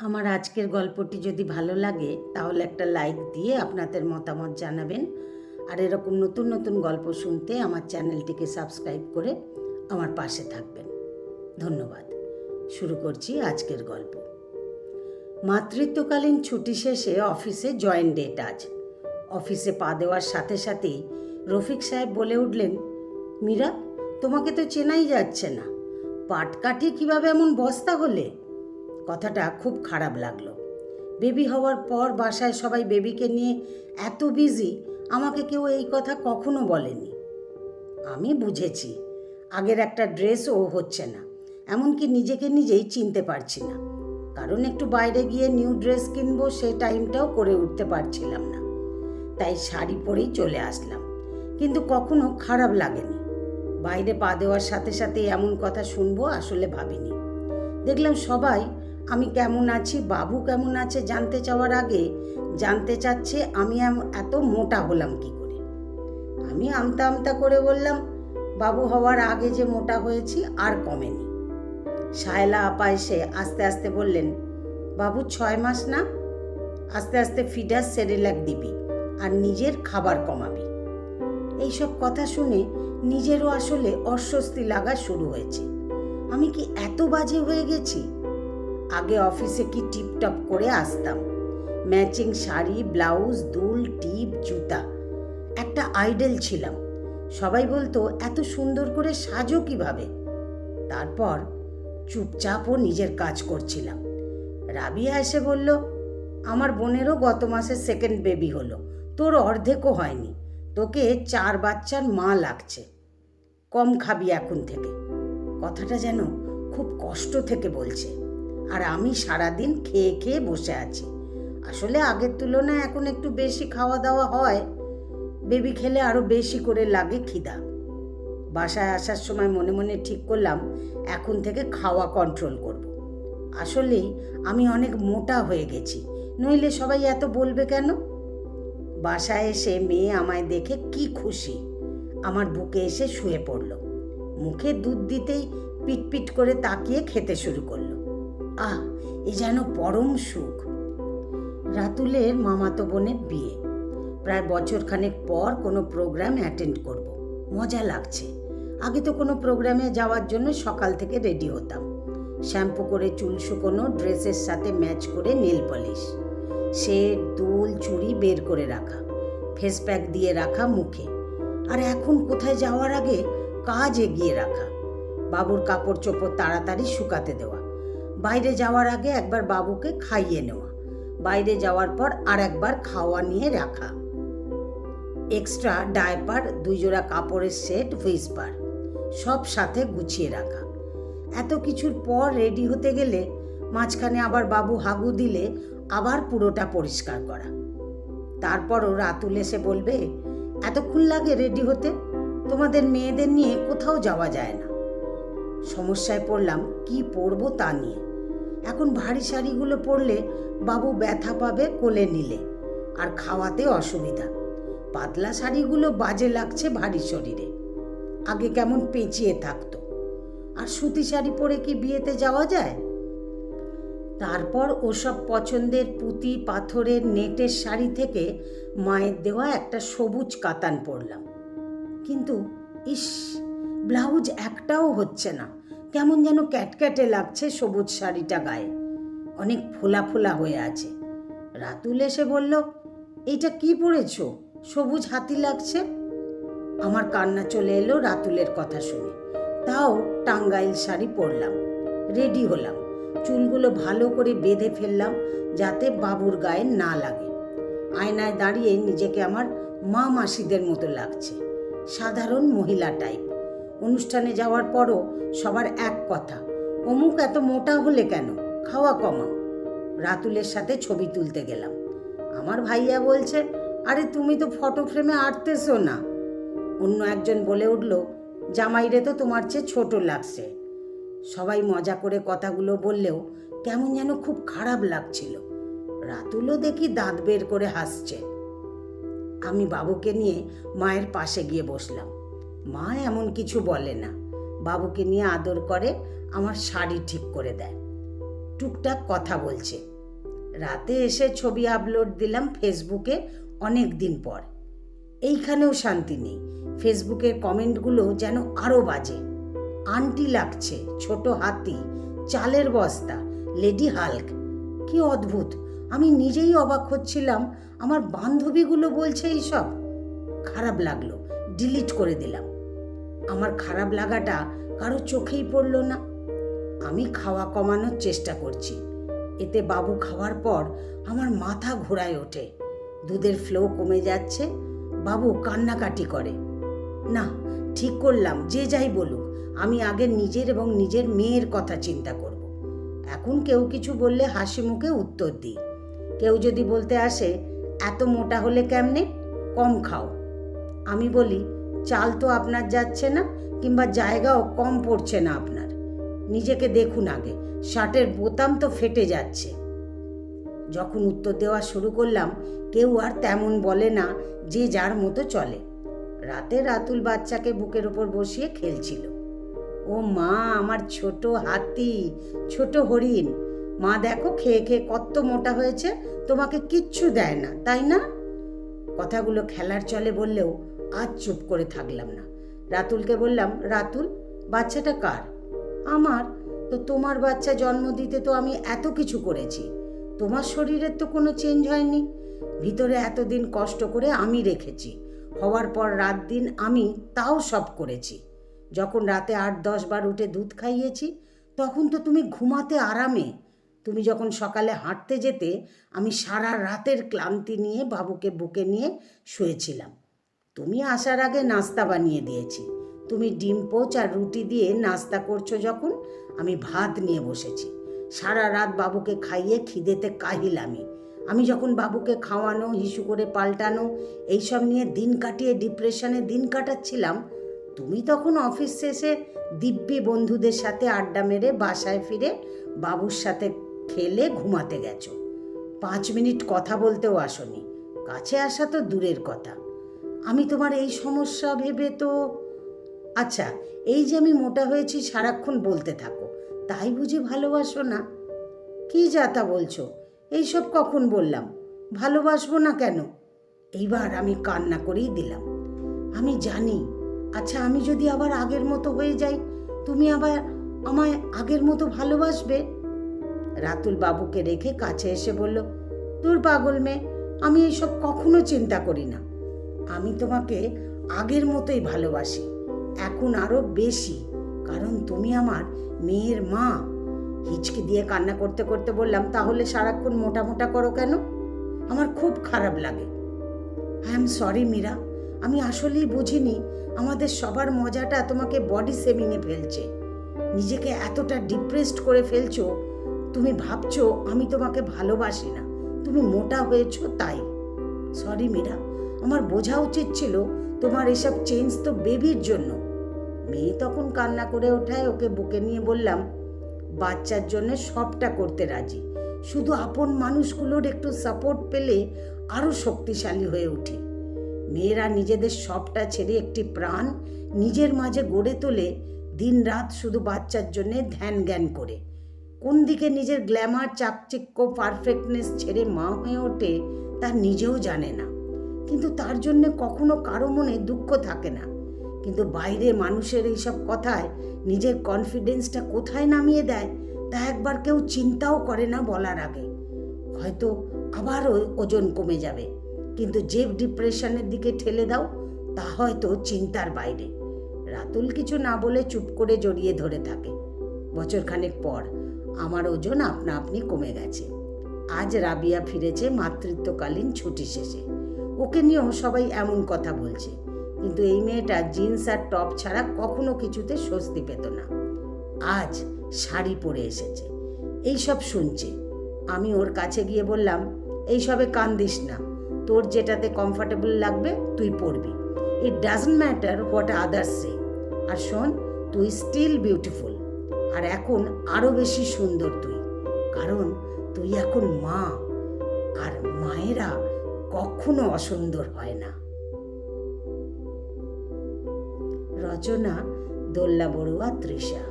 আমার আজকের গল্পটি যদি ভালো লাগে, তাহলে একটা লাইক দিয়ে আপনাদের মতামত জানাবেন। আর এরকম নতুন নতুন গল্প শুনতে আমার চ্যানেলটিকে সাবস্ক্রাইব করে আমার পাশে থাকবেন। ধন্যবাদ। শুরু করছি আজকের গল্প। মাতৃত্বকালীন ছুটি শেষে অফিসে জয়েন্ট ডেট আজ। অফিসে পা দেওয়ার সাথে সাথেই রফিক সাহেব বলে উঠলেন, মীরা, তোমাকে তো চেনাই যাচ্ছে না। পাট কাটিয়ে কীভাবে এমন বস্তা হলে? কথাটা খুব খারাপ লাগল। বেবি হওয়ার পর বাসায় সবাই বেবিকে নিয়ে এত বিজি আমাকে কেউ এই কথা কখনো বলেনি। আমি বুঝেছি, আগের একটা ড্রেসও হচ্ছে না, এমনকি নিজেকে নিজেই চিনতে পারছি না। কারণ একটু বাইরে গিয়ে নিউ ড্রেস কিনবো সে টাইমটাও করে উঠতে পারছিলাম না। তাই শাড়ি পরেই চলে আসলাম, কিন্তু কখনো খারাপ লাগেনি। বাইরে পা দেওয়ার সাথে সাথে এমন কথা শুনব আসলে ভাবিনি। দেখলাম সবাই আমি কেমন আছি? বাবু কেমন আছে জানতে চাওয়ার আগে জানতে চাচ্ছে আমি এত মোটা হলাম কি করে? আমি আমতা আমতা করে বললাম, বাবু হওয়ার আগে যে মোটা হয়েছি আর কমেনি। সায়লা আপা এসে আস্তে আস্তে বললেন, বাবু ছয় মাস না? আস্তে আস্তে ফিডার সেরেলাক দিবি আর নিজের খাবার কমাবি। এইসব কথা শুনে নিজেরও আসলে অস্বস্তি লাগা শুরু হয়েছে। আমি কি এত বাজে হয়ে গেছি? আগে অফিসে কি টিপটপ করে আসতাম? ম্যাচিং শাড়ি, ব্লাউজ, দুল, টিপ, জুতা। একটা আইডল ছিলাম। সবাই বলতো, এত সুন্দর করে সাজো কীভাবে? তারপর চুপচাপও নিজের কাজ করছিলাম। রাবিয়া এসে বলল, আমার বোনেরও গত মাসে সেকেন্ড বেবি হলো। তোর অর্ধেকও হয়নি। তোকে চার বাচ্চার মা লাগছে। কম খাবি এখন থেকে। কথাটা যেন খুব কষ্ট থেকে বলছে। আর আমি সারাদিন খেয়ে খেয়ে বসে আছি। আসলে আগের তুলনায় এখন একটু বেশি খাওয়া দাওয়া হয়। বেবি খেলে আরও বেশি করে লাগে খিদা। বাসায় আসার সময় মনে মনে ঠিক করলাম, এখন থেকে খাওয়া কন্ট্রোল করব। আসলেই আমি অনেক মোটা হয়ে গেছি, নইলে সবাই এত বলবে কেন? বাসায় এসে মেয়ে আমায় দেখে কি খুশি। আমার বুকে এসে শুয়ে পড়ল। মুখে দুধ দিতেই পিটপিট করে তাকিয়ে খেতে শুরু করল। আহ, এ যেন পরম সুখ। রাতুলের মামাতো বোনের বিয়ে। প্রায় বছরখানেক পর কোনো প্রোগ্রাম অ্যাটেন্ড করব। মজা লাগছে। আগে তো কোনো প্রোগ্রামে যাওয়ার জন্য সকাল থেকে রেডি হতাম। শ্যাম্পু করে চুল শুকোনো, ড্রেসের সাথে ম্যাচ করে নেল পলিশ সেট দুল, চুড়ি বের করে রাখা। ফেস প্যাক দিয়ে রাখা মুখে। আর এখন কোথায় যাওয়ার আগে কাজ এগিয়ে রাখা। বাবুর কাপড় চোপড় তাড়াতাড়ি শুকাতে দেওয়া। বাইরে যাওয়ার আগে একবার বাবুকে খাইয়ে নেওয়া। বাইরে যাওয়ার পর আর একবার খাওয়া নিয়ে রাখা। এক্সট্রা ডায়পার দুই জোড়া কাপড়ের সেট হুইসপার সব সাথে গুছিয়ে রাখা। এত কিছুর পর রেডি হতে গেলে মাঝখানে আবার বাবু হাগু দিলে আবার পুরোটা পরিষ্কার করা। তারপরও রাতুল এসে বলবে, এতক্ষণ লাগে রেডি হতে? তোমাদের মেয়েদের নিয়ে কোথাও যাওয়া যায় না। সমস্যায় পড়লাম, কি পরবো তা নিয়ে। এখন ভারী শাড়িগুলো পরলে বাবু ব্যথা পাবে কোলে নিলে, আর খাওয়াতে অসুবিধা। পাতলা শাড়িগুলো বাজে লাগছে ভারী শরীরে। আগে কেমন পেঁচিয়ে থাকতো। আর সুতি শাড়ি পরে কি বিয়েতে যাওয়া যায়? তারপর ওসব পছন্দের পুঁতি, পাথরের, নেটের শাড়ি থেকে মায়ের দেওয়া একটা সবুজ কাতান পরলাম। কিন্তু ইস, ব্লাউজ একটাও হচ্ছে না। কেমন যেন ক্যাটক্যাটে লাগছে সবুজ শাড়িটা গায়ে। অনেক ফোলা ফোলা হয়ে আছে। রাতুল এসে বলল, এইটা কি পরেছো? সবুজ হাতি লাগছে? আমার কান্না চলে এলো রাতুলের কথা শুনে। তাও টাঙ্গাইল শাড়ি পরলাম। রেডি হলাম। চুলগুলো ভালো করে বেঁধে ফেললাম যাতে বাবুর গায়ে না লাগে। আয়নায় দাঁড়িয়ে নিজেকে আমার মা মাসিদের মতো লাগছে। সাধারণ মহিলা টাইপ। অনুষ্ঠানে যাওয়ার পরও সবার এক কথা, অমুক এত মোটা হলে কেন? খাওয়া কমাও। রাতুলের সাথে ছবি তুলতে গেলাম। আমার ভাইয়া বলছে, আরে তুমি তো ফটো ফ্রেমে আটতেছো না। অন্য একজন বলে উঠল, জামাইরে তো তোমার চেয়ে ছোট লাগছে। সবাই মজা করে কথাগুলো বললেও কেমন যেন খুব খারাপ লাগছিল। রাতুলও দেখি দাঁত বের করে হাসছে। আমি বাবুকে নিয়ে মায়ের পাশে গিয়ে বসলাম। মা এমন কিছু বলে না। বাবুকে নিয়ে আদর করে, আমার শাড়ি ঠিক করে দেয়। টুকটাক কথা বলছে। রাতে এসে ছবি আপলোড দিলাম ফেসবুকে অনেক দিন পর। এইখানেও শান্তি নেই। ফেসবুকের কমেন্টগুলো যেন আরও বাজে। আন্টি লাগছে, ছোট হাতি, চালের বস্তা, লেডি হাল্ক। কি অদ্ভুত! আমি নিজেই অবাক হচ্ছিলাম, আমার বান্ধবীগুলো বলছে এইসব। খারাপ লাগল। ডিলিট করে দিলাম। আমার খারাপ লাগাটা কারও চোখেই পড়ল না। আমি খাওয়া কমানোর চেষ্টা করছি। এতে বাবু খাওয়ার পর আমার মাথা ঘোরায় ওঠে। দুধের ফ্লো কমে যাচ্ছে। বাবু কান্নাকাটি করে। না, ঠিক করলাম, যে যাই বলুক, আমি আগে নিজের এবং নিজের মেয়ের কথা চিন্তা করব। এখন কেউ কিছু বললে হাসি মুখে উত্তর দিই। কেউ যদি বলতে আসে, এত মোটা হলে কেমনে? কম খাও। আমি বলি, চাল তো আপনার যাচ্ছে না কিংবা জায়গাও কম পড়ছে না আপনার। নিজেকে দেখুন আগে, শার্টের বোতাম তো ফেটে যাচ্ছে। যখন উত্তর দেওয়া শুরু করলাম, কেউ আর তেমন বলে না যে যার মতো চলে। রাতে রাতুল বাচ্চাকে বুকের ওপর বসিয়ে খেলছিল। ও মা, আমার ছোট হাতি, ছোট হরিণ। মা দেখো, খেয়ে খেয়ে কত মোটা হয়েছে, তোমাকে কিচ্ছু দেয় না, তাই না? কথাগুলো খেলার চলে বললেও আজ চুপ করে থাকলাম না। রাতুলকে বললাম, রাতুল, বাচ্চাটা কার? আমার? তো তোমার বাচ্চা জন্ম দিতে তো আমি এত কিছু করেছি। তোমার শরীরের তো কোনো চেঞ্জ হয়নি। ভিতরে এতদিন কষ্ট করে আমি রেখেছি। হওয়ার পর রাত দিন আমি তাও সব করেছি। যখন রাতে আট, দশ বার উঠে দুধ খাইয়েছি, তখন তো তুমি ঘুমাতে আরামে। তুমি যখন সকালে হাঁটতে যেতে, আমি সারা রাতের ক্লান্তি নিয়ে বাবুকে বুকে নিয়ে শুয়েছিলাম। তুমি আসার আগে নাস্তা বানিয়ে দিয়েছি। তুমি ডিম পোচ আর রুটি দিয়ে নাস্তা করছ যখন, আমি ভাত নিয়ে বসেছি। সারা রাত বাবুকে খাইয়ে খিদেতে কাহিল আমি। আমি যখন বাবুকে খাওয়ানো, হিসু করে পাল্টানো, এইসব নিয়ে দিন কাটিয়ে ডিপ্রেশনে দিন কাটাচ্ছিলাম, তুমি তখন অফিস শেষে দিব্যি বন্ধুদের সাথে আড্ডা মেরে বাসায় ফিরে বাবুর সাথে খেলে ঘুমাতে গেছো। পাঁচ মিনিট কথা বলতেও আসনি। কাছে আসা তো দূরের কথা। আমি তোমার এই সমস্যা ভেবে তো আচ্ছা এই যে আমি মোটা হয়েছি সারাক্ষণ বলতে থাকো, তাই বুঝি ভালোবাসো না? কি যাতা বলছো? এইসব কখন বললাম? ভালোবাসবো না কেন? এইবার আমি কান্না করেই দিলাম। আমি জানি আচ্ছা আমি যদি আবার আগের মতো হয়ে যাই, তুমি আবার আমায় আগের মতো ভালোবাসবে? রাতুল বাবুকে রেখে কাছে এসে বলল, তোর পাগল মেয়ে, আমি এইসব কখনো চিন্তা করি না। আমি তোমাকে আগের মতোই ভালোবাসি, এখন আরও বেশি। কারণ তুমি আমার মেয়ের মা। হিচকি দিয়ে কান্না করতে করতে বললাম, তাহলে সারাক্ষণ মোটা মোটা করো কেন? আমার খুব খারাপ লাগে। আই এম সরি মীরা, আমি আসলেই বুঝিনি। আমাদের সবার মজাটা তোমাকে বডি সেমিনে ফেলছে। নিজেকে এতটা ডিপ্রেসড করে ফেলছো, তুমি ভাবছ আমি তোমাকে ভালোবাসি না। তুমি মোটা হয়েছো তাই। সরি মীরা। আমার বোঝা উচিত ছিল তোমার এসব চেঞ্জ তো বেবির জন্য। মেয়ে তখন কান্না করে ওঠায়, ওকে বুকে নিয়ে বললাম, বাচ্চার জন্য সবটা করতে রাজি। শুধু আপন মানুষগুলোর একটু সাপোর্ট পেলে আরও শক্তিশালী হয়ে উঠি মেয়েরা নিজেদের সবটা ছেড়ে একটি প্রাণ নিজের মাঝে গড়ে তোলে দিন রাত শুধু বাচ্চার জন্যে ধ্যান জ্ঞান করে। কোন দিকে নিজের গ্ল্যামার চাকচিক্য পারফেক্টনেস ছেড়ে মা হয়ে ওঠে তা নিজেও জানে না। কিন্তু তার জন্য কখনো কারও মনে দুঃখ থাকে না। কিন্তু বাইরে মানুষের এইসব কথায় নিজের কনফিডেন্সটা কোথায় নামিয়ে দেয়, তা একবার কেউ চিন্তাও করে না বলার আগে। হয়তো আবার ওজন কমে যাবে। কিন্তু যে ডিপ্রেশনের দিকে ঠেলে দাও, তা হয়তো চিন্তার বাইরে। রাতুল কিছু না বলে চুপ করে জড়িয়ে ধরে থাকে। বছরখানেক পর আমার ওজন আপনা আপনি কমে গেছে। আজ রাবিয়া ফিরেছে মাতৃত্বকালীন ছুটি শেষে। ওকে নিয়েও সবাই এমন কথা বলছে। কিন্তু এই মেয়েটা জিন্স আর টপ ছাড়া কখনো কিছুতে স্বস্তি পেত না। আজ শাড়ি পরে এসেছে। এইসব শুনছে। আমি ওর কাছে গিয়ে বললাম এইসবে কান্দিস না। তোর যেটাতে কমফর্টেবল লাগবে, তুই পরবি। It doesn't matter what others say আর শোন, তুই স্টিল বিউটিফুল আর এখন আরও বেশি সুন্দর তুই। কারণ তুই এখন মা। আর মায়েরা কখনো অসুন্দর হয় না। রচনা দোল্লা বড়ুয়া তৃষা।